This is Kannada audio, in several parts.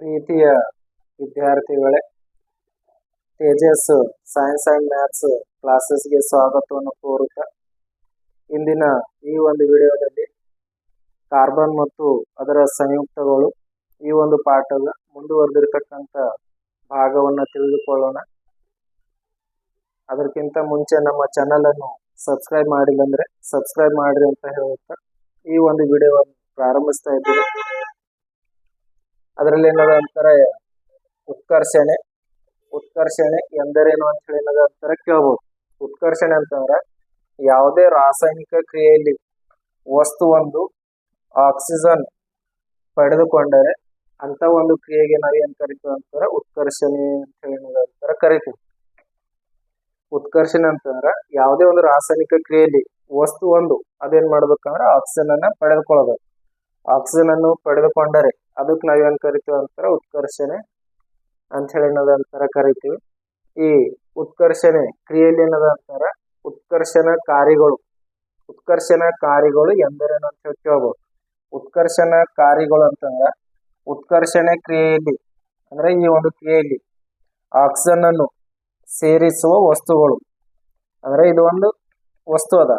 ಪ್ರೀತಿಯ ವಿದ್ಯಾರ್ಥಿಗಳೇ ತೇಜಸ್ ಸೈನ್ಸ್ ಅಂಡ್ ಮ್ಯಾಥ್ಸ್ ಕ್ಲಾಸಸ್ಗೆ ಸ್ವಾಗತವನ್ನು ಕೋರುತ್ತಾ ಇಂದಿನ ಈ ಒಂದು ವಿಡಿಯೋದಲ್ಲಿ ಕಾರ್ಬನ್ ಮತ್ತು ಅದರ ಸಂಯುಕ್ತಗಳು ಈ ಒಂದು ಪಾಠದ ಮುಂದುವರೆದಿರತಕ್ಕಂಥ ಭಾಗವನ್ನು ತಿಳಿದುಕೊಳ್ಳೋಣ. ಅದಕ್ಕಿಂತ ಮುಂಚೆ ನಮ್ಮ ಚಾನಲ್ ಅನ್ನು ಸಬ್ಸ್ಕ್ರೈಬ್ ಮಾಡಿಲ್ಲ ಅಂದ್ರೆ ಸಬ್ಸ್ಕ್ರೈಬ್ ಮಾಡ್ರಿ ಅಂತ ಹೇಳುತ್ತಾ ಈ ಒಂದು ವಿಡಿಯೋವನ್ನು ಪ್ರಾರಂಭಿಸ್ತಾ ಇದ್ದೀನಿ. ಅದರಲ್ಲಿ ಏನದ ಅಂತಾರೆ? ಉತ್ಕರ್ಷಣೆ. ಉತ್ಕರ್ಷಣೆ ಎಂದರೇನು ಅಂತ ಹೇಳಿ ಏನದ ಅಂತಾರೆ? ಕೇಳ್ಬೋದು. ಉತ್ಕರ್ಷಣೆ ಅಂತಂದ್ರೆ ಯಾವುದೇ ರಾಸಾಯನಿಕ ಕ್ರಿಯೆಯಲ್ಲಿ ವಸ್ತುವೊಂದು ಆಕ್ಸಿಜನ್ ಪಡೆದುಕೊಂಡರೆ ಅಂತ ಒಂದು ಕ್ರಿಯೆಗೆ ನಾವು ಏನ್ ಕರಿತೀವಿ ಅಂತಾರೆ? ಉತ್ಕರ್ಷಣೆ ಅಂತ ಹೇಳಿ ಏನದ ಅಂತಾರೆ? ಕರಿತೀವಿ. ಉತ್ಕರ್ಷಣೆ ಅಂತಂದ್ರೆ ಯಾವುದೇ ಒಂದು ರಾಸಾಯನಿಕ ಕ್ರಿಯೆಯಲ್ಲಿ ವಸ್ತು ಒಂದು, ಅದೇನ್ ಮಾಡ್ಬೇಕಂದ್ರೆ ಆಕ್ಸಿಜನ್ ಅನ್ನ ಪಡೆದುಕೊಳ್ಳಬೇಕು ಆಕ್ಸಿಜನ್ ಅನ್ನು ಪಡೆದುಕೊಂಡರೆ ಅದಕ್ಕೆ ನಾವೇನು ಕರಿತೀವಿ ಅಂತಾರೆ ಉತ್ಕರ್ಷಣೆ ಅಂತ ಏನದ ಅಂತಾರೆ ಕರಿತೀವಿ. ಈ ಉತ್ಕರ್ಷಣೆ ಕ್ರಿಯೆಯಲ್ಲಿ ಏನದ ಉತ್ಕರ್ಷಣ ಕಾರ್ಯಗಳು ಉತ್ಕರ್ಷಣ ಕಾರ್ಯಗಳು ಎಂದರೇನು ಅಂತ ಹೇಳಿ ಕೇಳ್ಬೋದು. ಉತ್ಕರ್ಷಣ ಕಾರ್ಯಗಳು ಅಂತಂದ್ರ ಉತ್ಕರ್ಷಣೆ ಕ್ರಿಯೆಯಲ್ಲಿ, ಅಂದ್ರೆ ಈ ಒಂದು ಕ್ರಿಯೆಯಲ್ಲಿ ಆಕ್ಸಿಜನ್ ಅನ್ನು ಸೇರಿಸುವ ವಸ್ತುಗಳು. ಅಂದ್ರೆ ಇದು ಒಂದು ವಸ್ತು ಅದ.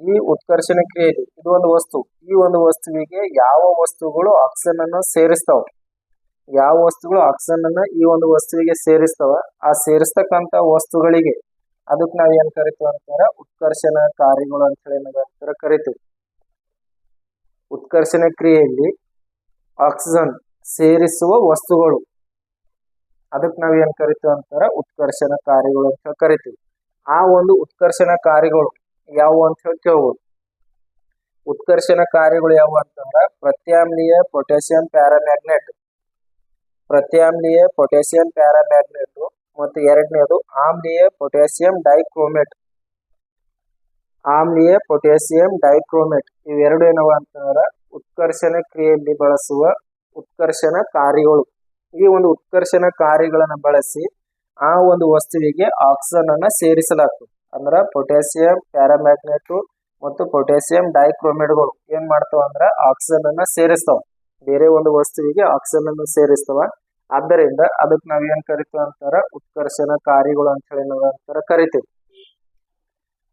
ಈ ಉತ್ಕರ್ಷಣ ಕ್ರಿಯೆಯಲ್ಲಿ ಇದು ಒಂದು ವಸ್ತು. ಈ ಒಂದು ವಸ್ತುವಿಗೆ ಯಾವ ವಸ್ತುಗಳು ಆಕ್ಸಿಜನ್ ಅನ್ನು ಸೇರಿಸ್ತಾವ? ಯಾವ ವಸ್ತುಗಳು ಆಕ್ಸಿಜನ್ ಅನ್ನ ಈ ಒಂದು ವಸ್ತುವಿಗೆ ಸೇರಿಸ್ತಾವ? ಆ ಸೇರಿಸ್ತಕ್ಕಂತ ವಸ್ತುಗಳಿಗೆ. ಅದಕ್ಕೆ ನಾವ್ ಏನ್ ಕರಿತೀವಿ ಅಂತಾರ? ಉತ್ಕರ್ಷಣ ಕಾರ್ಯಗಳು ಅಂತ ಹೇಳಿ ಏನದ ಅಂತಾರ ಕರಿತೀವಿ. ಉತ್ಕರ್ಷಣ ಕ್ರಿಯೆಯಲ್ಲಿ ಆಕ್ಸಿಜನ್ ಸೇರಿಸುವ ವಸ್ತುಗಳು. ಅದಕ್ಕೆ ನಾವ್ ಏನ್ ಕರಿತೀವಿ ಅಂತಾರ? ಉತ್ಕರ್ಷಣ ಕಾರ್ಯಗಳು ಅಂತ ಕರಿತೀವಿ. ಆ ಒಂದು ಉತ್ಕರ್ಷಣ ಕಾರ್ಯಗಳು ಯಾವುವು ಅಂತ ಹೇಳಿ ಕೇಳ್ಬೋದು. ಉತ್ಕರ್ಷಣ ಕಾರ್ಯಗಳು ಯಾವುವು ಅಂತಂದ್ರ ಪ್ರತ್ಯಾಮ್ಲೀಯ ಪೊಟ್ಯಾಸಿಯಂ ಪ್ಯಾರಾಮ್ಯಾಗ್ನೆಟ್. ಪ್ರತ್ಯಾಮ್ಲೀಯ ಪೊಟ್ಯಾಸಿಯಂ ಪ್ಯಾರಾಮ್ಯಾಗ್ನೆಟ್ ಮತ್ತು ಎರಡನೇದು ಆಮ್ಲೀಯ ಪೊಟ್ಯಾಸಿಯಂ ಡೈಕ್ರೋಮೇಟ್. ಆಮ್ಲೀಯ ಪೊಟ್ಯಾಸಿಯಂ ಡೈಕ್ರೋಮೇಟ್ ಇವೆರಡು ಏನವ ಅಂತಂದ್ರ ಉತ್ಕರ್ಷಣ ಕ್ರಿಯೆಯಲ್ಲಿ ಬಳಸುವ ಉತ್ಕರ್ಷಣ ಕಾರ್ಯಗಳು. ಈ ಒಂದು ಉತ್ಕರ್ಷಣ ಕಾರ್ಯಗಳನ್ನು ಬಳಸಿ ಆ ಒಂದು ವಸ್ತುವಿಗೆ ಆಕ್ಸಿಜನ್ ಅನ್ನ ಸೇರಿಸಲಾಗ್ತದೆ. ಅಂದ್ರ ಪೊಟ್ಯಾಸಿಯಂ, ಪ್ಯಾರಾಮ್ಯಾಗ್ನೇಟ್ ಮತ್ತು ಪೊಟ್ಯಾಸಿಯಂ ಡೈಕ್ರೋಮೇಟ್ಗಳು ಏನ್ ಮಾಡ್ತಾವ ಅಂದ್ರೆ ಆಕ್ಸಿಜನ್ ಅನ್ನ ಸೇರಿಸ್ತಾವ. ಬೇರೆ ಒಂದು ವಸ್ತುವಿಗೆ ಆಕ್ಸಿಜನ್ ಅನ್ನು ಸೇರಿಸ್ತಾವ. ಆದ್ದರಿಂದ ಅದಕ್ಕೆ ನಾವ್ ಏನ್ ಕರಿತೀವಿ ಅಂತಾರ ಉತ್ಕರ್ಷಣ ಕಾರ್ಯಗಳು ಅಂತ ಹೇಳಿ ನಾವ್ ಅಂತಾರ ಕರಿತೀವಿ.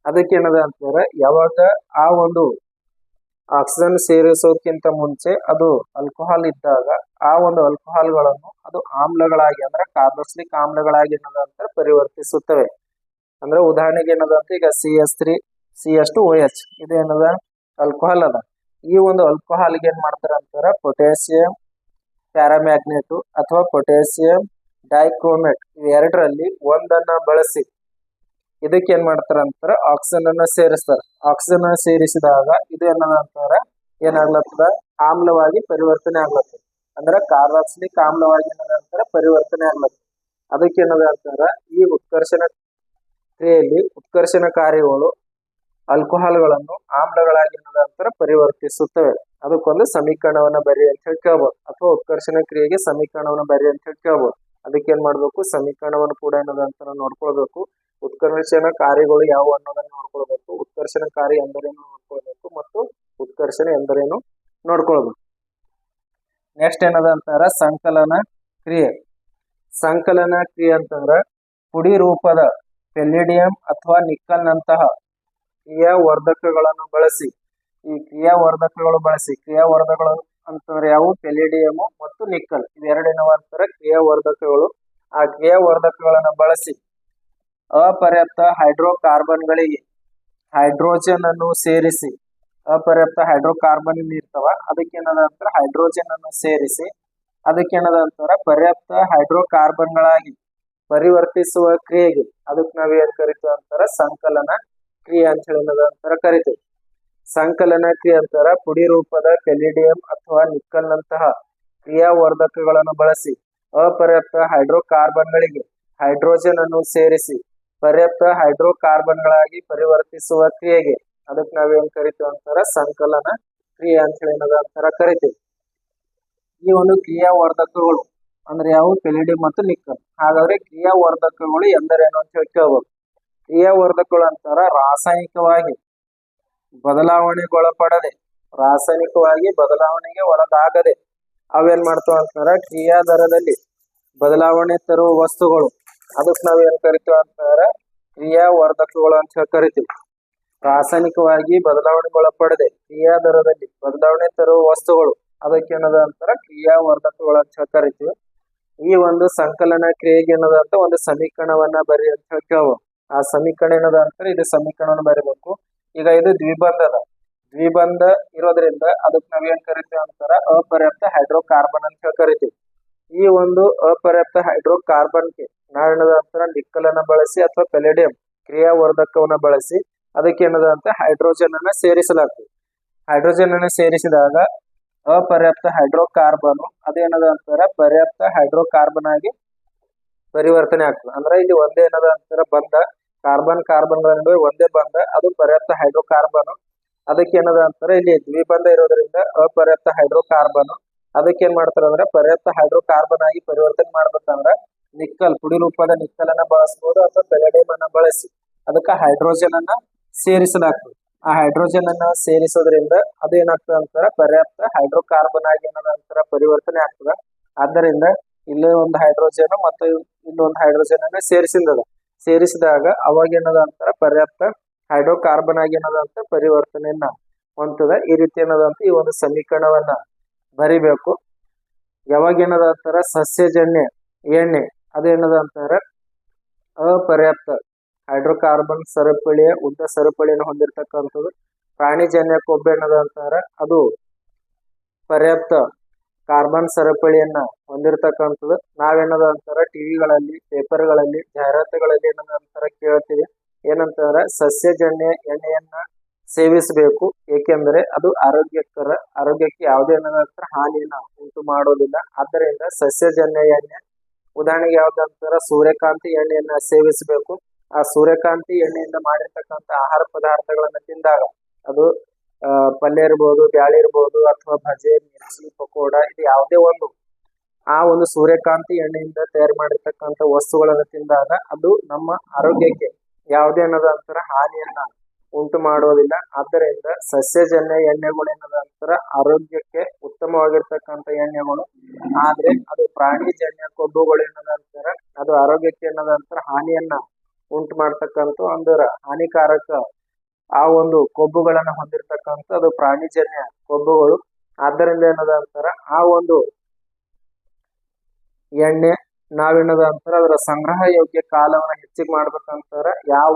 ಅದಕ್ಕೆ ಏನದ ಅಂತಾರ ಯಾವಾಗ ಆ ಒಂದು ಆಕ್ಸಿಜನ್ ಸೇರಿಸೋಕ್ಕಿಂತ ಮುಂಚೆ ಅದು ಆಲ್ಕೋಹಾಲ್ ಇದ್ದಾಗ ಆ ಒಂದು ಆಲ್ಕೋಹಾಲ್ಗಳನ್ನು ಅದು ಆಮ್ಲಗಳಾಗಿ ಅಂದ್ರೆ ಕಾರ್ಬಸ್ಲಿಕ್ ಆಮ್ಲಗಳಾಗಿ ಏನದ ಅಂತ ಪರಿವರ್ತಿಸುತ್ತವೆ. ಅಂದ್ರೆ ಉದಾಹರಣೆಗೆ ಏನದ ಅಂತ ಈಗ C S three C S two O H ಇದೇನದ alcohol ಅದ. ಈ ಒಂದು ಆಲ್ಕೋಹಾಲ್ಗೆ ಏನ್ ಮಾಡ್ತಾರ ಅಂತಾರ? ಪೊಟ್ಯಾಸಿಯಂ ಪ್ಯಾರಾಮ್ಯಾಗ್ನೇಟು ಅಥವಾ ಪೊಟ್ಯಾಸಿಯಂ ಡೈಕ್ರೋಮೇಟ್ ಇವೆರಡರಲ್ಲಿ ಒಂದನ್ನ ಬಳಸಿ. ಇದಕ್ಕೆ ಏನ್ ಮಾಡ್ತಾರ ಅಂತಾರ? ಆಕ್ಸಿಜನ್ ಅನ್ನ ಸೇರಿಸ್ತಾರ. ಆಕ್ಸಿಜನ್ ಸೇರಿಸಿದಾಗ ಇದು ಏನದ ಅಂತಾರ? ಏನಾಗ್ಲತ್ತದ? ಆಮ್ಲವಾಗಿ ಪರಿವರ್ತನೆ ಆಗ್ಲತ್ತದ. ಅಂದ್ರ ಕಾರ್ಬಾಕ್ಸಿಲಿಕ್ ಆಮ್ಲವಾಗಿ ಏನದ ಅಂತಾರ? ಪರಿವರ್ತನೆ ಆಗ್ಲತ್ತದ. ಅದಕ್ಕೆ ಏನದ ಅಂತಾರ? ಈ ಉತ್ಕರ್ಷಣ ಕ್ರಿಯೆಯಲ್ಲಿ ಉತ್ಕರ್ಷಣ ಕಾರ್ಯಗಳು ಆಲ್ಕೋಹಾಲ್ಗಳನ್ನು ಆಮ್ಲಗಳಾಗಿ ನಂತರ ಪರಿವರ್ತಿಸುತ್ತವೆ. ಅದಕ್ಕೊಂದು ಸಮೀಕರಣವನ್ನ ಬರಿ ಅಂತ ಹೇಳಿ ಅಥವಾ ಉತ್ಕರ್ಷಣ ಕ್ರಿಯೆಗೆ ಸಮೀಕರಣವನ್ನ ಬರಿ ಅಂತ ಹೇಳಿ ಕೇಳ್ಬೋದು. ಅದಕ್ಕೆ ಏನ್ ಮಾಡ್ಬೇಕು? ಸಮೀಕರಣವನ್ನು ಕೂಡ ಏನದಂತ ನೋಡ್ಕೊಳ್ಬೇಕು. ಉತ್ಕರ್ಷಣ ಕಾರ್ಯಗಳು ಯಾವ ಅನ್ನೋದನ್ನ ನೋಡ್ಕೊಳ್ಬೇಕು. ಉತ್ಕರ್ಷಣ ಕಾರ್ಯ ಎಂದರೇನು ನೋಡ್ಕೊಳ್ಬೇಕು. ಮತ್ತು ಉತ್ಕರ್ಷಣ ಎಂದರೇನು ನೋಡ್ಕೊಳ್ಬೇಕು. ನೆಕ್ಸ್ಟ್ ಏನದ ಅಂತಾರ? ಸಂಕಲನ ಕ್ರಿಯೆ. ಸಂಕಲನ ಕ್ರಿಯೆ ಅಂತಂದ್ರ ಪುಡಿ ರೂಪದ ಪೆಲ್ಲಿಡಿಯಂ ಅಥವಾ ನಿಕ್ಕಲ್ ನಂತಹ ಕ್ರಿಯಾವರ್ಧಕಗಳನ್ನು ಬಳಸಿ. ಈ ಕ್ರಿಯಾವರ್ಧಕಗಳು ಬಳಸಿ. ಕ್ರಿಯಾವರ್ಧಕಗಳು ಅಂತಂದ್ರೆ ಯಾವುವು? ಪೆಲಿಡಿಯಮ್ ಮತ್ತು ನಿಕ್ಕಲ್. ಇವೆರಡೇನವ ಅಂತಾರ ಕ್ರಿಯಾವರ್ಧಕಗಳು. ಆ ಕ್ರಿಯಾವರ್ಧಕಗಳನ್ನು ಬಳಸಿ ಅಪರ್ಯಾಪ್ತ ಹೈಡ್ರೋಕಾರ್ಬನ್ಗಳಿಗೆ ಹೈಡ್ರೋಜನ್ ಅನ್ನು ಸೇರಿಸಿ. ಅಪರ್ಯಾಪ್ತ ಹೈಡ್ರೋಕಾರ್ಬನ್ ಇರ್ತಾವ. ಅದಕ್ಕೆ ಏನದ ಹೈಡ್ರೋಜನ್ ಅನ್ನು ಸೇರಿಸಿ. ಅದಕ್ಕೆ ಏನದ ಪರ್ಯಾಪ್ತ ಹೈಡ್ರೋಕಾರ್ಬನ್ಗಳಾಗಿ ಪರಿವರ್ತಿಸುವ ಕ್ರಿಯೆಗೆ. ಅದಕ್ಕೆ ನಾವ್ ಏನ್ ಕರಿತೀವಿ ಅಂತಾರ, ಸಂಕಲನ ಕ್ರಿಯೆ ಅಂತ ಹೇಳಿ ಅಂತಾರ ಕರಿತೀವಿ. ಸಂಕಲನ ಕ್ರಿಯೆ ಅಂತಾರ, ಪುಡಿ ರೂಪದ ಪೆಲಿಡಿಯಂ ಅಥವಾ ನಿಕ್ಕಲ್ ನಂತಹ ಕ್ರಿಯಾವರ್ಧಕಗಳನ್ನು ಬಳಸಿ, ಅಪರ್ಯಾಪ್ತ ಹೈಡ್ರೋಕಾರ್ಬನ್ಗಳಿಗೆ ಹೈಡ್ರೋಜನ್ ಅನ್ನು ಸೇರಿಸಿ, ಪರ್ಯಾಪ್ತ ಹೈಡ್ರೋಕಾರ್ಬನ್ಗಳಾಗಿ ಪರಿವರ್ತಿಸುವ ಕ್ರಿಯೆಗೆ. ಅದಕ್ಕೆ ನಾವೇನ್ ಕರಿತೀವಿ ಅಂತಾರ, ಸಂಕಲನ ಕ್ರಿಯೆ ಅಂತ ಹೇಳಿ ಅಂತಾರ ಕರಿತೀವಿ. ಈ ಒಂದು ಕ್ರಿಯಾವರ್ಧಕಗಳು ಅಂದ್ರೆ ಯಾವ ಪೆಲಿಡಿ ಮತ್ತು ನಿಕ್ಕಲ್ ಹಾಗಾದ್ರೆ ಕ್ರಿಯಾವರ್ಧಕಗಳು ಎಂದರೇನು ಅಂತ ಹೇಳಿ ಕೇಳ್ಬೋದು ಕ್ರಿಯಾವರ್ಧಕಗಳು ಅಂತಾರ ರಾಸಾಯನಿಕವಾಗಿ ಬದಲಾವಣೆಗೊಳಪಡದೆ, ರಾಸಾಯನಿಕವಾಗಿ ಬದಲಾವಣೆಗೆ ಒಳಗಾಗದೆ ಅವೇನ್ ಮಾಡ್ತಾವ ಕ್ರಿಯಾ ಕ್ರಿಯಾದರದಲ್ಲಿ ಬದಲಾವಣೆ ತರುವ ವಸ್ತುಗಳು. ಅದಕ್ಕೆ ನಾವೇನ್ ಕರಿತೀವ ಕರಿತೀವಿ ಅಂತಂದ್ರ ಕ್ರಿಯಾವರ್ಧಕಗಳು ಅಂತ ಹೇಳಿ ಕರಿತೀವಿ. ರಾಸಾಯನಿಕವಾಗಿ ಬದಲಾವಣೆಗೊಳಪಡದೆ, ಕ್ರಿಯಾದರದಲ್ಲಿ ಬದಲಾವಣೆ ತರುವ ವಸ್ತುಗಳು. ಅದಕ್ಕೆ ಏನದ ಅಂತಾರ? ಕ್ರಿಯಾವರ್ಧಕಗಳು ಅಂತ ಹೇಳಿ ಕರಿತೀವಿ. ಈ ಒಂದು ಸಂಕಲನ ಕ್ರಿಯೆಗೆ ಏನದ ಅಂತ ಒಂದು ಸಮೀಕರಣವನ್ನ ಬರಿ ಅಂತ ಹೇಳ್ತೇವೆ ಆ ಸಮೀಕರಣ ಏನದ ಅಂತಾರೆ? ಇದು ಸಮೀಕರಣವನ್ನು ಬರಿಬೇಕು. ಈಗ ಇದು ದ್ವಿಬಂಧ ಅದ ದ್ವಿಬಂಧ ಇರೋದ್ರಿಂದ ಅದಕ್ಕೆ ನಾವ್ ಏನ್ ಕರಿತೀವಿ ಅಂತಾರ? ಅಪರ್ಯಾಪ್ತ ಹೈಡ್ರೋಕಾರ್ಬನ್ ಅಂತ ಹೇಳಿ ಕರಿತೀವಿ. ಈ ಒಂದು ಅಪರ್ಯಾಪ್ತ ಹೈಡ್ರೋಕಾರ್ಬನ್ಗೆ ನಾವೇನದ ಅಂತಾರ? ನಿಕ್ಕಲ್ ಅನ್ನ ಬಳಸಿ ಅಥವಾ ಪೆಲೆಡಿಯಂ ಕ್ರಿಯಾವರ್ಧಕವನ್ನ ಬಳಸಿ ಅದಕ್ಕೆ ಏನದ ಅಂತ? ಹೈಡ್ರೋಜನ್ ಅನ್ನ ಸೇರಿಸಲಾಗ್ತದೆ. ಹೈಡ್ರೋಜನ್ ಅನ್ನ ಸೇರಿಸಿದಾಗ ಅಪರ್ಯಾಪ್ತ ಹೈಡ್ರೋಕಾರ್ಬನ್ ಅದೇನದ ಅಂತಾರ ಪರ್ಯಾಪ್ತ ಹೈಡ್ರೋಕಾರ್ಬನ್ ಆಗಿ ಪರಿವರ್ತನೆ ಆಗ್ತದೆ. ಅಂದ್ರೆ ಇಲ್ಲಿ ಒಂದೇ ಏನದ ಅಂತಾರ ಬಂಧ ಕಾರ್ಬನ್ ಕಾರ್ಬನ್ಗಳ ನಡುವೆ ಒಂದೇ ಬಂಧ ಅದು ಪರ್ಯಾಪ್ತ ಹೈಡ್ರೋಕಾರ್ಬನ್. ಅದಕ್ಕೆ ಏನದ ಅಂತಾರ ಇಲ್ಲಿ ದ್ವಿಬಂಧ ಇರೋದ್ರಿಂದ ಅಪರ್ಯಾಪ್ತ ಹೈಡ್ರೋಕಾರ್ಬನ್. ಅದಕ್ಕೆ ಏನ್ ಮಾಡ್ತಾರ ಅಂದ್ರೆ ಪರ್ಯಾಪ್ತ ಹೈಡ್ರೋಕಾರ್ಬನ್ ಆಗಿ ಪರಿವರ್ತನೆ ಮಾಡ್ಬೇಕಂದ್ರ ನಿಕ್ಕಲ್, ಪುಡಿ ರೂಪದ ನಿಕ್ಕಲ್ ಅನ್ನ ಬಳಸಬಹುದು ಅಥವಾ ಪೆಲಡಿಯಂ ಅನ್ನ ಬಳಸಿ, ಅದಕ್ಕೆ ಹೈಡ್ರೋಜನ್ ಅನ್ನ ಸೇರಿಸಲಾಗ್ತದೆ. ಆ ಹೈಡ್ರೋಜನ್ ಅನ್ನ ಸೇರಿಸೋದ್ರಿಂದ ಅದೇನಾಗ್ತದೆ ಅಂತಾರ? ಪರ್ಯಾಪ್ತ ಹೈಡ್ರೋಕಾರ್ಬನ್ ಆಗಿ ಏನದ ಅಂತಾರ ಪರಿವರ್ತನೆ ಆಗ್ತದ. ಆದ್ದರಿಂದ ಇಲ್ಲೇ ಒಂದು ಹೈಡ್ರೋಜನ್ ಮತ್ತು ಇಲ್ಲೊಂದು ಹೈಡ್ರೋಜನ್ ಅನ್ನ ಸೇರಿಸಿದ ಸೇರಿಸಿದಾಗ ಅವಾಗ ಏನದ ಅಂತಾರ? ಪರ್ಯಾಪ್ತ ಹೈಡ್ರೋಕಾರ್ಬನ್ ಆಗಿ ಏನದ ಅಂತ ಪರಿವರ್ತನೆಯನ್ನ ಹೊಂತದ ಈ ರೀತಿ ಏನದ ಅಂತ ಈ ಒಂದು ಸಮೀಕರಣವನ್ನ ಬರಿಬೇಕು. ಯಾವಾಗ ಏನದ ಅಂತಾರ? ಸಸ್ಯಜನ್ಯ ಎಣ್ಣೆ ಅದೇನದ ಅಂತಾರ? ಅಪರ್ಯಾಪ್ತ ಹೈಡ್ರೋಕಾರ್ಬನ್ ಸರಪಳಿಯ, ಉದ್ದ ಸರಪಳಿಯನ್ನು ಹೊಂದಿರತಕ್ಕಂಥದ್ದು. ಪ್ರಾಣಿಜನ್ಯ ಕೊಬ್ಬು ಅಂತಾರ. ಅದು ಪರ್ಯಾಪ್ತ ಕಾರ್ಬನ್ ಸರಪಳಿಯನ್ನ ಹೊಂದಿರತಕ್ಕಂಥದ್ದು. ನಾವೇನದ ಅಂತಾರ, ಟಿವಿಗಳಲ್ಲಿ, ಪೇಪರ್ಗಳಲ್ಲಿ, ಜಾಹೀರಾತುಗಳಲ್ಲಿ ಏನದ ಅಂತಾರ ಕೇಳ್ತೀವಿ. ಏನಂತಂದ್ರೆ ಸಸ್ಯಜನ್ಯ ಎಣ್ಣೆಯನ್ನ ಸೇವಿಸಬೇಕು. ಏಕೆಂದರೆ ಅದು ಆರೋಗ್ಯಕರ, ಆರೋಗ್ಯಕ್ಕೆ ಯಾವುದೇ ಏನದ ಅಂತಾರ, ಹಾನಿಯನ್ನ ಉಂಟು ಮಾಡೋದಿಲ್ಲ. ಆದ್ದರಿಂದ ಸಸ್ಯಜನ್ಯ ಎಣ್ಣೆ, ಉದಾಹರಣೆಗೆ ಯಾವ್ದಂತಾರ ಸೂರ್ಯಕಾಂತಿ ಎಣ್ಣೆಯನ್ನ ಸೇವಿಸಬೇಕು. ಆ ಸೂರ್ಯಕಾಂತಿ ಎಣ್ಣೆಯಿಂದ ಮಾಡಿರ್ತಕ್ಕಂತ ಆಹಾರ ಪದಾರ್ಥಗಳನ್ನ ತಿಂದಾಗ ಅದು ಪಲ್ಯ ಇರ್ಬೋದು, ಬ್ಯಾಳಿ ಇರ್ಬೋದು ಅಥವಾ ಭಜೆ, ಮಿರ್ಚಿ, ಪಕೋಡ ಇದು ಯಾವುದೇ ಒಂದು, ಆ ಒಂದು ಸೂರ್ಯಕಾಂತಿ ಎಣ್ಣೆಯಿಂದ ತಯಾರು ಮಾಡಿರ್ತಕ್ಕಂಥ ವಸ್ತುಗಳನ್ನ ತಿಂದಾಗ ಅದು ನಮ್ಮ ಆರೋಗ್ಯಕ್ಕೆ ಯಾವುದೇ ಅನ್ನೋದ ಅಂತರ ಹಾನಿಯನ್ನ ಉಂಟು ಮಾಡೋದಿಲ್ಲ. ಆದ್ದರಿಂದ ಸಸ್ಯಜನ್ಯ ಎಣ್ಣೆಗಳು ಏನದ ಆರೋಗ್ಯಕ್ಕೆ ಉತ್ತಮವಾಗಿರ್ತಕ್ಕಂಥ ಎಣ್ಣೆಗಳು. ಆದ್ರೆ ಅದು ಪ್ರಾಣಿಜನ್ಯ ಕೊಬ್ಬುಗಳು ಏನದ ಅದು ಆರೋಗ್ಯಕ್ಕೆ ಏನದ ಅಂತರ ಹಾನಿಯನ್ನ ಉಂಟು ಮಾಡ್ತಕ್ಕಂಥ ಒಂದು ಹಾನಿಕಾರಕ ಆ ಒಂದು ಕೊಬ್ಬುಗಳನ್ನ ಹೊಂದಿರತಕ್ಕಂಥ ಅದು ಪ್ರಾಣಿಜನ್ಯ ಕೊಬ್ಬುಗಳು. ಆದ್ದರಿಂದ ಏನದ ಅಂತಾರ ಆ ಒಂದು ಎಣ್ಣೆ ನಾವೇನದ ಅಂತಾರ ಅದರ ಸಂಗ್ರಹ ಯೋಗ್ಯ ಕಾಲವನ್ನ ಹೆಚ್ಚಿಗೆ ಮಾಡ್ಬೇಕಂತಾರ ಯಾವ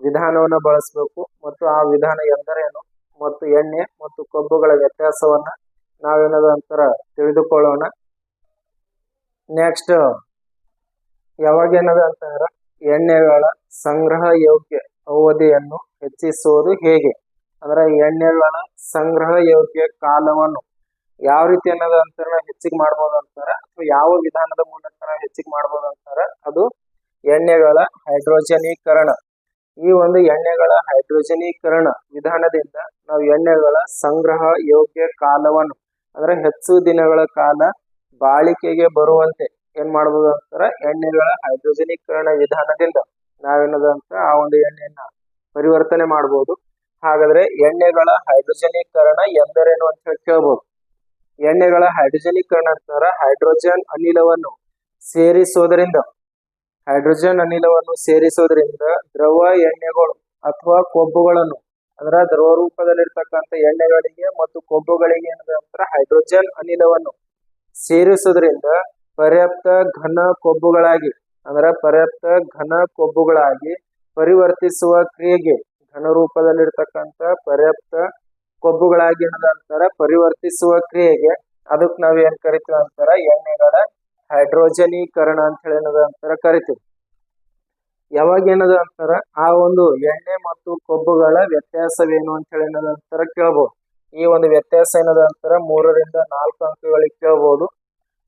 ವಿಧಾನವನ್ನ ಬಳಸಬೇಕು ಮತ್ತು ಆ ವಿಧಾನ ಎಂದರೇನು ಮತ್ತು ಎಣ್ಣೆ ಮತ್ತು ಕೊಬ್ಬುಗಳ ವ್ಯತ್ಯಾಸವನ್ನ ನಾವೇನದ ಅಂತಾರ ತಿಳಿದುಕೊಳ್ಳೋಣ. ನೆಕ್ಸ್ಟ್ ಯಾವಾಗ ಏನದ ಅಂತಾರ ಎಣ್ಣೆಗಳ ಸಂಗ್ರಹ ಯೋಗ್ಯ ಅವಧಿಯನ್ನು ಹೆಚ್ಚಿಸುವುದು ಹೇಗೆ? ಅಂದ್ರೆ ಎಣ್ಣೆಗಳ ಸಂಗ್ರಹ ಯೋಗ್ಯ ಕಾಲವನ್ನು ಯಾವ ರೀತಿ ಅನ್ನೋದು ಅಂತಾರ ಹೆಚ್ಚಿಗೆ ಮಾಡ್ಬೋದು ಅಂತಾರ? ಅಥವಾ ಯಾವ ವಿಧಾನದ ಮೂಲಕ ಹೆಚ್ಚಿಗೆ ಮಾಡ್ಬೋದು ಅಂತಾರ? ಅದು ಎಣ್ಣೆಗಳ ಹೈಡ್ರೋಜನೀಕರಣ. ಈ ಒಂದು ಎಣ್ಣೆಗಳ ಹೈಡ್ರೋಜನೀಕರಣ ವಿಧಾನದಿಂದ ನಾವು ಎಣ್ಣೆಗಳ ಸಂಗ್ರಹ ಯೋಗ್ಯ ಕಾಲವನ್ನು, ಅಂದ್ರೆ ಹೆಚ್ಚು ದಿನಗಳ ಕಾಲ ಬಾಳಿಕೆಗೆ ಬರುವಂತೆ ಏನ್ ಮಾಡಬಹುದು ಅಂತಾರ, ಎಣ್ಣೆಗಳ ಹೈಡ್ರೋಜನೀಕರಣ ವಿಧಾನದಿಂದ ನಾವೇನದ ಅಂತ ಆ ಒಂದು ಎಣ್ಣೆಯನ್ನ ಪರಿವರ್ತನೆ ಮಾಡಬಹುದು ಹಾಗಾದ್ರೆ ಎಣ್ಣೆಗಳ ಹೈಡ್ರೋಜನೀಕರಣ ಎಂದರೇನು ಅಂತ ಹೇಳಿ ಎಣ್ಣೆಗಳ ಹೈಡ್ರೋಜನೀಕರಣ ಅಂತಾರ ಹೈಡ್ರೋಜನ್ ಅನಿಲವನ್ನು ಸೇರಿಸೋದ್ರಿಂದ ಹೈಡ್ರೋಜನ್ ಅನಿಲವನ್ನು ಸೇರಿಸೋದ್ರಿಂದ ದ್ರವ ಎಣ್ಣೆಗಳು ಅಥವಾ ಕೊಬ್ಬುಗಳನ್ನು, ಅದರ ದ್ರವ ರೂಪದಲ್ಲಿರ್ತಕ್ಕಂತ ಎಣ್ಣೆಗಳಿಗೆ ಮತ್ತು ಕೊಬ್ಬುಗಳಿಗೆ ಏನದ ಹೈಡ್ರೋಜನ್ ಅನಿಲವನ್ನು ಸೇರಿಸೋದ್ರಿಂದ ಪರ್ಯಾಪ್ತ ಘನ ಕೊಬ್ಬುಗಳಾಗಿ, ಅಂದ್ರೆ ಪರ್ಯಾಪ್ತ ಘನ ಕೊಬ್ಬುಗಳಾಗಿ ಪರಿವರ್ತಿಸುವ ಕ್ರಿಯೆಗೆ ಘನ ರೂಪದಲ್ಲಿರ್ತಕ್ಕಂಥ ಪರ್ಯಾಪ್ತ ಕೊಬ್ಬುಗಳಾಗಿ ಅಂತಾರ? ಪರಿವರ್ತಿಸುವ ಕ್ರಿಯೆಗೆ ಅದಕ್ಕೆ ನಾವ್ ಏನ್ ಕರಿತೀವಿ ಅಂತಾರ? ಎಣ್ಣೆಗಳ ಹೈಡ್ರೋಜನೀಕರಣ ಅಂತ ಹೇಳಿ ಏನದ ಅಂತಾರ ಕರಿತೀವಿ. ಯಾವಾಗ ಏನದ ಅಂತಾರ? ಆ ಒಂದು ಎಣ್ಣೆ ಮತ್ತು ಕೊಬ್ಬುಗಳ ವ್ಯತ್ಯಾಸವೇನು ಅಂತ ಹೇಳಿ ಏನದ ಅಂತಾರ ಕೇಳ್ಬೋದು. ಈ ಒಂದು ವ್ಯತ್ಯಾಸ ಏನದ ಅಂತಾರ? ಮೂರರಿಂದ ನಾಲ್ಕು ಅಂಕಗಳಿಗೆ ಕೇಳ್ಬೋದು.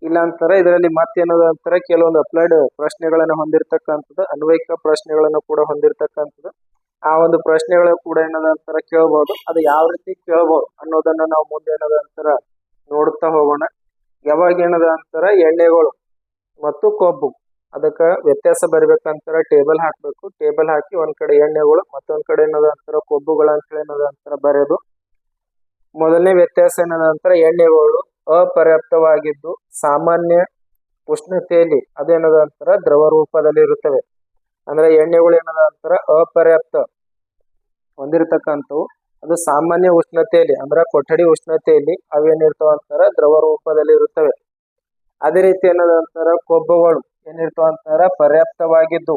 ಇಲ್ಲ ಅಂತಾರೆ, ಇದರಲ್ಲಿ ಮತ್ತೇನದ ಅಂತಾರ, ಕೆಲವೊಂದು ಅಪ್ಲೈಡ್ ಪ್ರಶ್ನೆಗಳನ್ನು ಹೊಂದಿರತಕ್ಕಂಥದ್ದು, ಅನ್ವಯಿಕ ಪ್ರಶ್ನೆಗಳನ್ನು ಕೂಡ ಹೊಂದಿರತಕ್ಕಂಥದ್ದು. ಆ ಒಂದು ಪ್ರಶ್ನೆಗಳು ಕೂಡ ಏನದ ಅಂತಾರ, ಕೇಳ್ಬೋದು. ಅದು ಯಾವ ರೀತಿ ಕೇಳ್ಬೋದು ಅನ್ನೋದನ್ನ ನಾವು ಮುಂದೆ ಏನದ ಅಂತಾರ ನೋಡುತ್ತಾ ಹೋಗೋಣ. ಯಾವಾಗ ಏನದ ಅಂತಾರ, ಎಣ್ಣೆಗಳು ಮತ್ತು ಕೊಬ್ಬು. ಅದಕ್ಕ ವ್ಯತ್ಯಾಸ ಬರ್ಬೇಕಂತಾರ ಟೇಬಲ್ ಹಾಕ್ಬೇಕು. ಟೇಬಲ್ ಹಾಕಿ ಒಂದ್ ಕಡೆ ಎಣ್ಣೆಗಳು ಮತ್ತೊಂದ್ ಕಡೆ ಏನದ ಅಂತಾರ ಕೊಬ್ಬುಗಳು ಅಂತ ಹೇಳಿ ಏನದ ಅಂತಾರ ಬರೆಯೋದು ಮೊದಲನೇ ವ್ಯತ್ಯಾಸ ಏನದ ಅಂತಾರ, ಎಣ್ಣೆಗಳು. ಅಪರ್ಯಾಪ್ತವಾಗಿದ್ದು ಸಾಮಾನ್ಯ ಉಷ್ಣತೆಯಲ್ಲಿ ಅದೇನದ ಅಂತಾರ ದ್ರವ ರೂಪದಲ್ಲಿ ಇರುತ್ತವೆ ಅಂದ್ರೆ ಎಣ್ಣೆಗಳು ಏನದ ಅಂತಾರ ಅಪರ್ಯಾಪ್ತ ಹೊಂದಿರತಕ್ಕಂಥವು. ಅದು ಸಾಮಾನ್ಯ ಉಷ್ಣತೆಯಲ್ಲಿ ಅಂದ್ರೆ ಕೊಠಡಿ ಉಷ್ಣತೆಯಲ್ಲಿ ಅವೇನಿರ್ತಾವ ಅಂತಾರ ದ್ರವ ರೂಪದಲ್ಲಿ ಇರುತ್ತವೆ ಅದೇ ರೀತಿ ಏನದ ಅಂತಾರ ಕೊಬ್ಬುಗಳು ಏನಿರ್ತಾವ ಅಂತಾರ ಪರ್ಯಾಪ್ತವಾಗಿದ್ದು.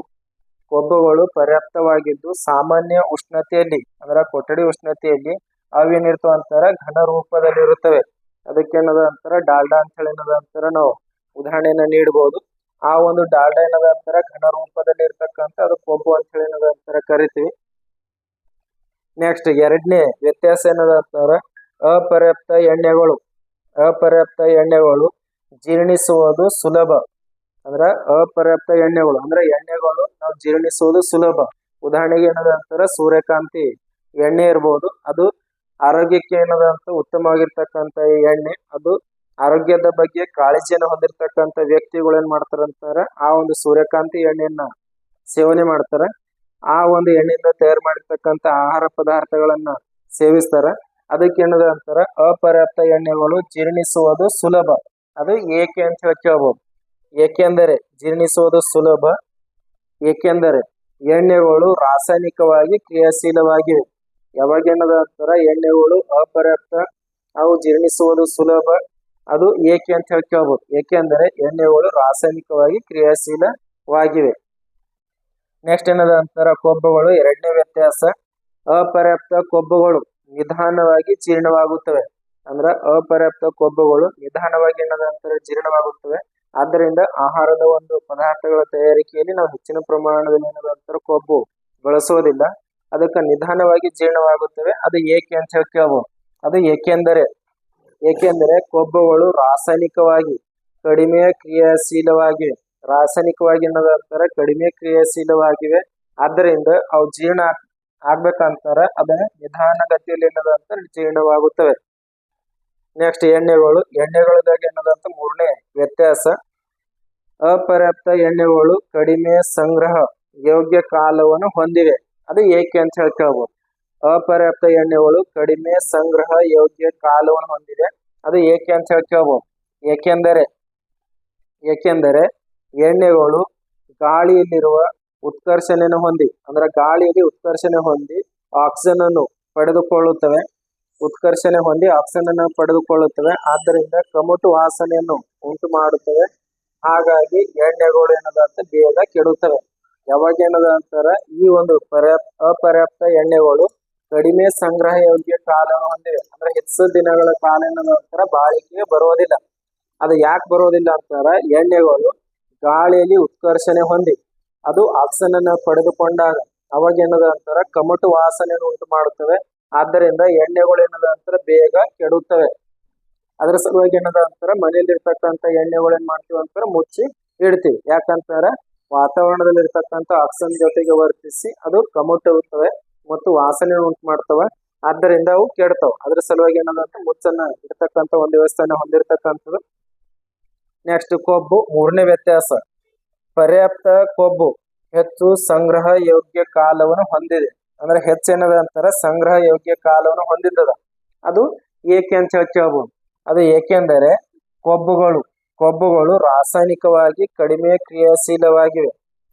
ಕೊಬ್ಬುಗಳು ಪರ್ಯಾಪ್ತವಾಗಿದ್ದು ಸಾಮಾನ್ಯ ಉಷ್ಣತೆಯಲ್ಲಿ ಅಂದ್ರೆ ಕೊಠಡಿ ಉಷ್ಣತೆಯಲ್ಲಿ ಅವೇನಿರ್ತಾವ ಅಂತಾರ ಘನ ರೂಪದಲ್ಲಿ ಇರುತ್ತವೆ ಅದಕ್ಕೇನದ ಅಂತಾರ? ಡಾಲ್ಡಾ ಅಂತ ಹೇಳಿ ಏನದ ಅಂತಾರ? ನಾವು ಉದಾಹರಣೆಯನ್ನ ನೀಡಬಹುದು ಆ ಒಂದು ಡಾಲ್ಡಾ ಏನದ ಅಂತಾರ? ಘನ ರೂಪದಲ್ಲಿ ಇರ್ತಕ್ಕಂಥ ಅದು ಕೊಬ್ಬು ಅಂತ ಹೇಳಿ ಏನದ ಅಂತಾರ ಕರಿತೀವಿ. ನೆಕ್ಸ್ಟ್ ಎರಡನೇ ವ್ಯತ್ಯಾಸ ಏನದ ಅಂತಾರ? ಅಪರ್ಯಾಪ್ತ ಎಣ್ಣೆಗಳು. ಅಪರ್ಯಾಪ್ತ ಎಣ್ಣೆಗಳು ಜೀರ್ಣಿಸುವುದು ಸುಲಭ. ಅಂದ್ರ ಅಪರ್ಯಾಪ್ತ ಎಣ್ಣೆಗಳು. ಅಂದ್ರೆ ಎಣ್ಣೆಗಳು ನಾವು ಜೀರ್ಣಿಸುವುದು ಸುಲಭ. ಉದಾಹರಣೆಗೆ ಏನದ ಅಂತಾರ? ಸೂರ್ಯಕಾಂತಿ. ಎಣ್ಣೆ ಇರ್ಬೋದು. ಅದು ಆರೋಗ್ಯಕ್ಕೆ ಏನದ ಅಂತ ಉತ್ತಮವಾಗಿರ್ತಕ್ಕಂಥ ಎಣ್ಣೆ, ಅದು ಆರೋಗ್ಯದ ಬಗ್ಗೆ ಕಾಳಜಿಯನ್ನು ಹೊಂದಿರತಕ್ಕಂಥ ವ್ಯಕ್ತಿಗಳು ಏನ್ ಮಾಡ್ತಾರಂತಾರ ಆ ಒಂದು ಸೂರ್ಯಕಾಂತಿ ಎಣ್ಣೆಯನ್ನ ಸೇವನೆ ಮಾಡ್ತಾರ. ಆ ಒಂದು ಎಣ್ಣೆಯಿಂದ ತಯಾರು ಮಾಡಿರ್ತಕ್ಕಂಥ ಆಹಾರ ಪದಾರ್ಥಗಳನ್ನ ಸೇವಿಸ್ತಾರ. ಅದಕ್ಕೆ ಏನದ ಅಂತಾರ, ಅಪರ್ಯಾಪ್ತ ಎಣ್ಣೆಗಳು ಜೀರ್ಣಿಸುವುದು ಸುಲಭ. ಅದು ಏಕೆ ಅಂತ ಹೇಳಿ ಕೇಳ್ಬೋದು. ಏಕೆಂದರೆ ಜೀರ್ಣಿಸುವುದು ಸುಲಭ. ಏಕೆಂದರೆ ಎಣ್ಣೆಗಳು ರಾಸಾಯನಿಕವಾಗಿ ಕ್ರಿಯಾಶೀಲವಾಗಿವೆ. ಯಾವಾಗ ಅಂತರ? ಎಣ್ಣೆಗಳು ಅಪರ್ಯಾಪ್ತ ಅವು ಜೀರ್ಣಿಸುವುದು ಸುಲಭ. ಅದು ಏಕೆ ಅಂತ ಹೇಳಿ ಕೇಳ್ಬೋದು. ಏಕೆಂದರೆ ಎಣ್ಣೆಗಳು ರಾಸಾಯನಿಕವಾಗಿ ಕ್ರಿಯಾಶೀಲವಾಗಿವೆ. ನೆಕ್ಸ್ಟ್ ಏನದ ಅಂತಾರ, ಕೊಬ್ಬುಗಳು. ಎರಡನೇ ವ್ಯತ್ಯಾಸ ಅಪರ್ಯಾಪ್ತ ಕೊಬ್ಬುಗಳು ನಿಧಾನವಾಗಿ ಜೀರ್ಣವಾಗುತ್ತವೆ. ಅಂದ್ರ ಅಪರ್ಯಾಪ್ತ ಕೊಬ್ಬುಗಳು ನಿಧಾನವಾಗಿ ಏನದ ಅಂತರ ಜೀರ್ಣವಾಗುತ್ತವೆ. ಆದ್ದರಿಂದ ಆಹಾರದ ಒಂದು ಪದಾರ್ಥಗಳ ತಯಾರಿಕೆಯಲ್ಲಿ ನಾವು ಹೆಚ್ಚಿನ ಪ್ರಮಾಣದಲ್ಲಿ ಏನದ ಅಂತಾರ, ಕೊಬ್ಬು ಬಳಸೋದಿಲ್ಲ ಅದಕ್ಕೆ ನಿಧಾನವಾಗಿ ಜೀರ್ಣವಾಗುತ್ತವೆ. ಅದು ಏಕೆ ಅಂತ ಹೇಳಿ ಕೇಳ್ಬೋದು ಅದು ಏಕೆಂದರೆ ಏಕೆಂದರೆ ಕೊಬ್ಬುಗಳು ರಾಸಾಯನಿಕವಾಗಿ ಕಡಿಮೆ ಕ್ರಿಯಾಶೀಲವಾಗಿವೆ ರಾಸಾಯನಿಕವಾಗಿ ಅನ್ನೋದಂತಾರೆ ಕಡಿಮೆ ಕ್ರಿಯಾಶೀಲವಾಗಿವೆ. ಆದ್ದರಿಂದ ಅವು ಜೀರ್ಣ ಆಗ್ಬೇಕಂತಾರೆ ಆಗ್ಬೇಕಂತಾರ ಅದ ನಿಧಾನಗತಿಯಲ್ಲಿ ಏನದ ಅಂತಾರ ಜೀರ್ಣವಾಗುತ್ತವೆ. ನೆಕ್ಸ್ಟ್ ಎಣ್ಣೆಗಳು. ಎಣ್ಣೆಗಳದಾಗ ಏನದಂತ ಮೂರನೇ ವ್ಯತ್ಯಾಸ. ಅಪರ್ಯಾಪ್ತ ಎಣ್ಣೆಗಳು ಕಡಿಮೆ ಸಂಗ್ರಹ, ಯೋಗ್ಯ ಕಾಲವನ್ನು ಹೊಂದಿವೆ. ಅದು ಏಕೆ ಅಂತ ಹೇಳಿ ಕೇಳ್ಬೋದು. ಅಪರ್ಯಾಪ್ತ ಎಣ್ಣೆಗಳು ಕಡಿಮೆ ಸಂಗ್ರಹ ಯೋಗ್ಯ ಕಾಲವನ್ನು ಹೊಂದಿದೆ. ಅದು ಏಕೆ ಅಂತ ಹೇಳಿ ಕೇಳ್ಬೋದು. ಏಕೆಂದರೆ ಏಕೆಂದರೆ ಎಣ್ಣೆಗಳು ಗಾಳಿಯಲ್ಲಿರುವ ಉತ್ಕರ್ಷಣೆಯನ್ನು ಹೊಂದಿ, ಅಂದ್ರೆ ಗಾಳಿಯಲ್ಲಿ ಉತ್ಕರ್ಷಣೆ ಹೊಂದಿ ಆಕ್ಸಿಜನ್ ಅನ್ನು ಪಡೆದುಕೊಳ್ಳುತ್ತವೆ. ಉತ್ಕರ್ಷಣೆ ಹೊಂದಿ ಆಕ್ಸಿಜನ್ ಅನ್ನು ಪಡೆದುಕೊಳ್ಳುತ್ತವೆ. ಆದ್ದರಿಂದ ಕಮಟು ವಾಸನೆಯನ್ನು ಉಂಟು ಮಾಡುತ್ತವೆ ಹಾಗಾಗಿ ಎಣ್ಣೆಗಳು ಏನದ ಅಂತ ಬೇಗ ಕೆಡುತ್ತವೆ. ಯಾವಾಗ ಏನದ ಅಂತಾರ ಈ ಒಂದು ಪರ್ಯಾಪ್, ಅಪರ್ಯಾಪ್ತ ಎಣ್ಣೆಗಳು ಕಡಿಮೆ ಸಂಗ್ರಹ ಯೋಗ್ಯ ಕಾಲವನ್ನು ಹೊಂದಿವೆ ಅಂದ್ರೆ ಹೆಚ್ಚು ದಿನಗಳ ಕಾಲ ಏನದ ಅಂತಾರ ಬಾಳಿಕೆಗೆ ಬರೋದಿಲ್ಲ. ಅದು ಯಾಕೆ ಬರೋದಿಲ್ಲ ಅಂತಾರ ಎಣ್ಣೆಗಳು ಗಾಳಿಯಲ್ಲಿ ಉತ್ಕರ್ಷಣೆ ಹೊಂದಿ, ಅದು ಆಕ್ಸಿಜನ್ ಪಡೆದುಕೊಂಡಾಗ ಅವಾಗ ಏನದ ಅಂತಾರ ಕಮಟು ವಾಸನೆಯನ್ನು ಉಂಟು ಮಾಡುತ್ತವೆ ಆದ್ದರಿಂದ ಎಣ್ಣೆಗಳು ಏನದ ಅಂತಾರ ಬೇಗ ಕೆಡುತ್ತವೆ. ಅದರ ಸಲುವಾಗಿ ಏನದ ಅಂತಾರ ಮನೆಯಲ್ಲಿ ಇರ್ತಕ್ಕಂಥ ಎಣ್ಣೆಗಳು ಏನ್ ಮಾಡ್ತೀವಿ ಅಂತಾರ ಮುಚ್ಚಿ ಇಡ್ತೀವಿ. ಯಾಕಂತಾರ ವಾತಾವರಣದಲ್ಲಿ ಇರ್ತಕ್ಕಂಥ ಆಕ್ಸಿಜನ್ ಜೊತೆಗೆ ವರ್ತಿಸಿ ಅದು ಕಮಟುತ್ತವೆ ಮತ್ತು ವಾಸನೆ ಉಂಟು ಮಾಡ್ತವೆ ಆದ್ದರಿಂದ ಅವು ಕೆಡ್ತಾವ. ಅದ್ರ ಸಲುವಾಗಿ ಏನದ ಅಂತ ಮುಚ್ಚನ್ನ ಇರ್ತಕ್ಕಂಥ ಒಂದು ವ್ಯವಸ್ಥೆನ ಹೊಂದಿರತಕ್ಕಂಥದ್ದು. ನೆಕ್ಸ್ಟ್ ಕೊಬ್ಬು. ಮೂರನೇ ವ್ಯತ್ಯಾಸ. ಪರ್ಯಾಪ್ತ ಕೊಬ್ಬು ಹೆಚ್ಚು ಸಂಗ್ರಹ ಯೋಗ್ಯ ಕಾಲವನ್ನು ಹೊಂದಿದೆ. ಅಂದ್ರೆ ಹೆಚ್ಚೇನದ ಅಂತಾರ? ಸಂಗ್ರಹ ಯೋಗ್ಯ ಕಾಲವನ್ನು ಹೊಂದಿದ್ದದ. ಅದು ಏಕೆ ಅಂತ ಹೇಳಿ ಅದು ಏಕೆಂದರೆ ಕೊಬ್ಬುಗಳು ಕೊಬ್ಬುಗಳು ರಾಸಾಯನಿಕವಾಗಿ ಕಡಿಮೆ ಕ್ರಿಯಾಶೀಲವಾಗಿವೆ.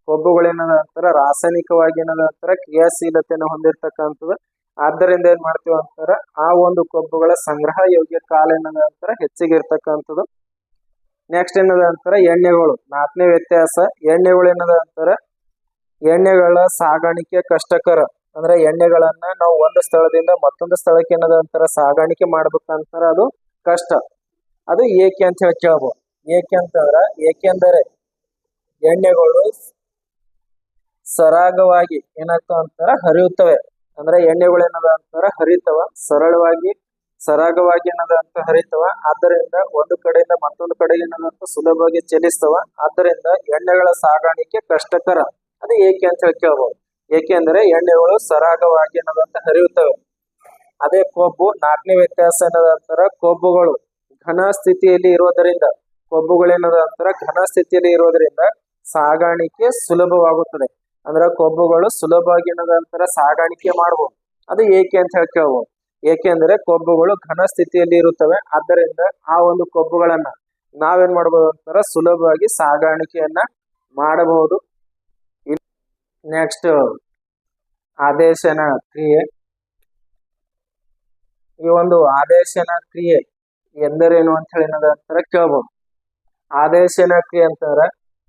ಕೊಬ್ಬುಗಳೇನದ ಅಂತಾರ ರಾಸಾಯನಿಕವಾಗಿ ಏನದ ಅಂತಾರ ಕ್ರಿಯಾಶೀಲತೆಯನ್ನು ಹೊಂದಿರತಕ್ಕಂಥದ್ದು. ಆದ್ದರಿಂದ ಏನ್ ಮಾಡ್ತೀವಿ ಅಂತಾರ, ಆ ಒಂದು ಕೊಬ್ಬುಗಳ ಸಂಗ್ರಹ ಯೋಗ್ಯ ಕಾಲ ಏನದ ಅಂತಾರ ಹೆಚ್ಚಿಗೆ ಇರ್ತಕ್ಕಂಥದ್ದು ನೆಕ್ಸ್ಟ್ ಏನದ ಅಂತಾರ, ಎಣ್ಣೆಗಳು. ನಾಲ್ಕನೇ ವ್ಯತ್ಯಾಸ, ಎಣ್ಣೆಗಳು ಏನದ ಅಂತಾರ, ಎಣ್ಣೆಗಳ ಸಾಗಾಣಿಕೆ ಕಷ್ಟಕರ. ಅಂದ್ರೆ ಎಣ್ಣೆಗಳನ್ನ ನಾವು ಒಂದು ಸ್ಥಳದಿಂದ ಮತ್ತೊಂದು ಸ್ಥಳಕ್ಕೆ ಏನದ ಅಂತಾರ, ಸಾಗಾಣಿಕೆ ಮಾಡ್ಬೇಕಂತಾರ ಅದು ಕಷ್ಟ. ಅದು ಏಕೆ ಅಂತ ಹೇಳಿ ಕೇಳ್ಬೋದು. ಏಕೆ ಅಂತಂದ್ರ, ಏಕೆಂದರೆ ಎಣ್ಣೆಗಳು ಸರಾಗವಾಗಿ ಏನಾಗ್ತಾವ ಅಂತಾರ, ಹರಿಯುತ್ತವೆ. ಅಂದ್ರೆ ಎಣ್ಣೆಗಳು ಏನದ ಅಂತಾರ, ಹರಿತವ, ಸರಳವಾಗಿ, ಸರಾಗವಾಗಿ ಏನದ ಅಂತ ಹರಿತವ. ಆದ್ದರಿಂದ ಒಂದು ಕಡೆಯಿಂದ ಮತ್ತೊಂದು ಕಡೆಗೆ ಏನದಂತ ಸುಲಭವಾಗಿ ಚಲಿಸ್ತವ. ಆದ್ದರಿಂದ ಎಣ್ಣೆಗಳ ಸಾಗಾಣಿಕೆ ಕಷ್ಟಕರ. ಅದು ಏಕೆ ಅಂತ ಹೇಳಿ ಕೇಳ್ಬಹುದು ಏಕೆಂದರೆ ಎಣ್ಣೆಗಳು ಸರಾಗವಾಗಿ ಏನದಂತ ಹರಿಯುತ್ತವೆ. ಅದೇ ಕೊಬ್ಬು ನಾಲ್ಕನೇ ವ್ಯತ್ಯಾಸ ಏನದ ಅಂತಾರ, ಕೊಬ್ಬುಗಳು ಘನ ಸ್ಥಿತಿಯಲ್ಲಿ ಇರೋದರಿಂದ ಕೊಬ್ಬುಗಳೇನದ ಅಂತರ, ಘನ ಸ್ಥಿತಿಯಲ್ಲಿ ಇರೋದ್ರಿಂದ ಸಾಗಾಣಿಕೆ ಸುಲಭವಾಗುತ್ತದೆ. ಅಂದ್ರೆ ಕೊಬ್ಬುಗಳು ಸುಲಭವಾಗಿ ಏನದ ಅಂತರ, ಸಾಗಾಣಿಕೆ ಮಾಡಬಹುದು ಅದು ಏಕೆ ಅಂತ ಹೇಳಿ ಕೇಳ್ಬೋದು. ಏಕೆಂದರೆ ಕೊಬ್ಬುಗಳು ಘನ ಸ್ಥಿತಿಯಲ್ಲಿ ಇರುತ್ತವೆ, ಆದ್ದರಿಂದ ಆ ಒಂದು ಕೊಬ್ಬುಗಳನ್ನ ನಾವೇನ್ ಮಾಡಬಹುದು ಅಂತಾರ, ಸುಲಭವಾಗಿ ಸಾಗಾಣಿಕೆಯನ್ನ ಮಾಡಬಹುದು. ನೆಕ್ಸ್ಟ್ ಆದೇಶನ ಕ್ರಿಯೆ. ಈ ಒಂದು ಆದೇಶನ ಕ್ರಿಯೆ ಎಂದರೇನು ಅಂತ ಹೇಳಿ ಅಂತಾರ ಕೇಳ್ಬೋದು. ಆದೇಶನ ಕ್ರಿಯೆ ಅಂತಾರ,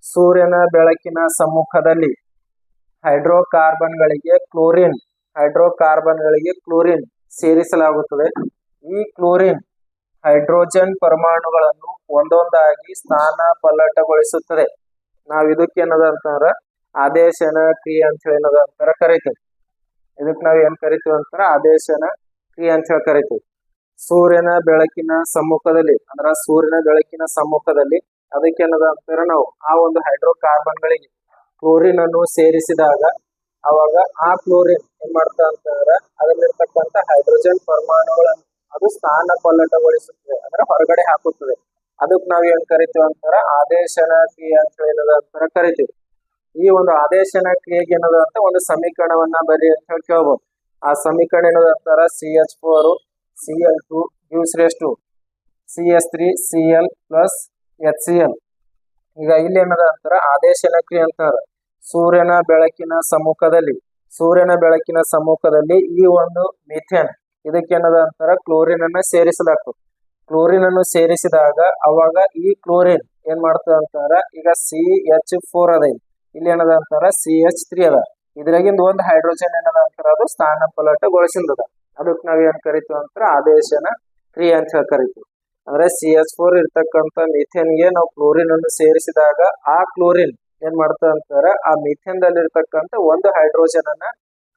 ಸೂರ್ಯನ ಬೆಳಕಿನ ಸಮ್ಮುಖದಲ್ಲಿ ಹೈಡ್ರೋಕಾರ್ಬನ್ಗಳಿಗೆ ಕ್ಲೋರಿನ್ ಹೈಡ್ರೋಕಾರ್ಬನ್ಗಳಿಗೆ ಕ್ಲೋರಿನ್ ಸೇರಿಸಲಾಗುತ್ತದೆ. ಈ ಕ್ಲೋರಿನ್ ಹೈಡ್ರೋಜನ್ ಪರಮಾಣುಗಳನ್ನು ಒಂದೊಂದಾಗಿ ಸ್ನಾನ ಪಲ್ಲಟಗೊಳಿಸುತ್ತದೆ. ನಾವ್ ಇದಕ್ಕೆ ಏನದ ಅಂತಾರ, ಆದೇಶನ ಕ್ರಿಯೆ ಅಂತ ಹೇಳಿ ಏನದ ಅಂತಾರ ಕರಿತೀವಿ. ಇದಕ್ ನಾವ್ ಏನ್ ಕರಿತೀವಿ ಅಂತಾರ, ಆದೇಶನ ಕ್ರಿಯೆ ಅಂತ ಹೇಳಿ ಕರಿತೀವಿ. ಸೂರ್ಯನ ಬೆಳಕಿನ ಸಮ್ಮುಖದಲ್ಲಿ, ಅಂದ್ರ ಸೂರ್ಯನ ಬೆಳಕಿನ ಸಮ್ಮುಖದಲ್ಲಿ ಅದಕ್ಕೆ ಏನದ ಅಂತಾರ ನಾವು. ಆ ಒಂದು ಹೈಡ್ರೋಕಾರ್ಬನ್ಗಳಿಗೆ ಕ್ಲೋರಿನ್ ಅನ್ನು ಸೇರಿಸಿದಾಗ ಅವಾಗ ಆ ಕ್ಲೋರಿನ್ ಏನ್ ಮಾಡ್ತಾ ಅಂತಂದ್ರ ಅದರಲ್ಲಿರ್ತಕ್ಕಂತ ಹೈಡ್ರೋಜನ್ ಪರಮಾಣುಗಳನ್ನು ಅದು ಸ್ಥಾನ ಪಲ್ಲಟಗೊಳಿಸುತ್ತದೆ, ಅಂದ್ರೆ ಹೊರಗಡೆ ಹಾಕುತ್ತದೆ. ಅದಕ್ ನಾವ್ ಏನ್ ಕರಿತೀವಿ ಅಂತಾರ ಆದೇಶನ ಕ್ರಿಯೆ ಅಂತ ಏನದ ಅಂತಾರ ಕರಿತೀವಿ. ಈ ಒಂದು ಆದೇಶನ ಕ್ರಿಯೆಗೆ ಏನದ ಅಂತ ಒಂದು ಸಮೀಕರಣವನ್ನ ಬರಿ ಅಂತ ಹೇಳಿ ಕೇಳ್ಬೋದು. ಆ ಸಮೀಕರಣ ಏನದ ಅಂತಾರ C H four C L two gives rise to C S three C L plus H C L ಈಗ ಇಲ್ಲಿ ಏನದ ಅಂತಾರ? ಆದೇಶನ ಕ್ರಿಯೆ ಅಂತಾರ. ಸೂರ್ಯನ ಬೆಳಕಿನ ಸಮ್ಮುಖದಲ್ಲಿ, ಸೂರ್ಯನ ಬೆಳಕಿನ ಸಮ್ಮುಖದಲ್ಲಿ ಈ ಒಂದು ಮಿಥೇನ್ ಇದಕ್ಕೆ ಏನದ ಅಂತಾರ? ಕ್ಲೋರಿನ್ ಅನ್ನ ಸೇರಿಸಲಾಗ್ತದೆ. ಕ್ಲೋರಿನ್ ಅನ್ನು ಸೇರಿಸಿದಾಗ ಅವಾಗ ಈ ಕ್ಲೋರಿನ್ ಏನ್ ಮಾಡ್ತದ ಅಂತಾರ? ಈಗ ಸಿ ಎಚ್ ಫೋರ್ ಅದ ಇಲ್ಲಿ. ಏನದ ಅಂತಾರ? ಸಿ ಎಚ್ ತ್ರೀ ಅದ. ಇದ್ರಾಗಿಂದ ಒಂದು ಹೈಡ್ರೋಜನ್ ಏನದ ಅಂತಾರ? ಅದು ಸ್ಥಾನ ಪಲ್ಲಟಗೊಳಿಸಿಂದದ ಅದಕ್ಕೆ ನಾವೇನು ಕರಿತೀವಿ ಅಂತ ಆದೇಶನ ಕ್ರಿಯೆ ಅಂತ ಹೇಳಿ ಕರಿತೀವಿ. ಅಂದ್ರೆ ಸಿ ಎಚ್ ಫೋರ್ ಇರ್ತಕ್ಕಂಥ ಮಿಥೇನ್ಗೆ ನಾವು ಕ್ಲೋರಿನ್ ಅನ್ನು ಸೇರಿಸಿದಾಗ ಆ ಕ್ಲೋರಿನ್ ಏನ್ ಮಾಡ್ತದೆ ಅಂತಾರೆ, ಆ ಮಿಥೇನ್ ಇರ್ತಕ್ಕಂಥ ಒಂದು ಹೈಡ್ರೋಜನ್ ಅನ್ನ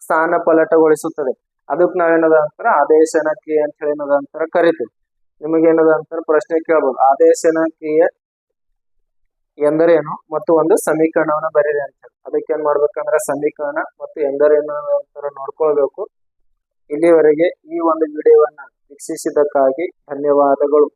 ಸ್ಥಾನ ಪಲಟಗೊಳಿಸುತ್ತದೆ ಅದಕ್ಕೆ ನಾವೇನದ ಅಂತಾರ, ಆದೇಶನ ಕ್ರಿಯೆ ಅಂತ ಹೇಳಿ ಏನದ ಅಂತಾರ ಕರಿತೀವಿ. ನಿಮಗೆ ಏನದ ಅಂತಾರ ಪ್ರಶ್ನೆ ಕೇಳ್ಬೋದು. ಆದೇಶನ ಕ್ರಿಯೆ ಎಂದರೇನು ಮತ್ತು ಒಂದು ಸಮೀಕರಣವನ್ನ ಬರೀರಿ ಅಂತ ಹೇಳಿ. ಅದಕ್ಕೆ ಏನ್ ಮಾಡ್ಬೇಕಂದ್ರೆ ಸಮೀಕರಣ ಮತ್ತು ಎಂದರೇನು ಅಂತಾರ ನೋಡ್ಕೊಳ್ಬೇಕು. ಇಲ್ಲಿವರೆಗೆ ಈ ಒಂದು ವಿಡಿಯೋವನ್ನು ವೀಕ್ಷಿಸಿದ್ದಕ್ಕಾಗಿ ಧನ್ಯವಾದಗಳು.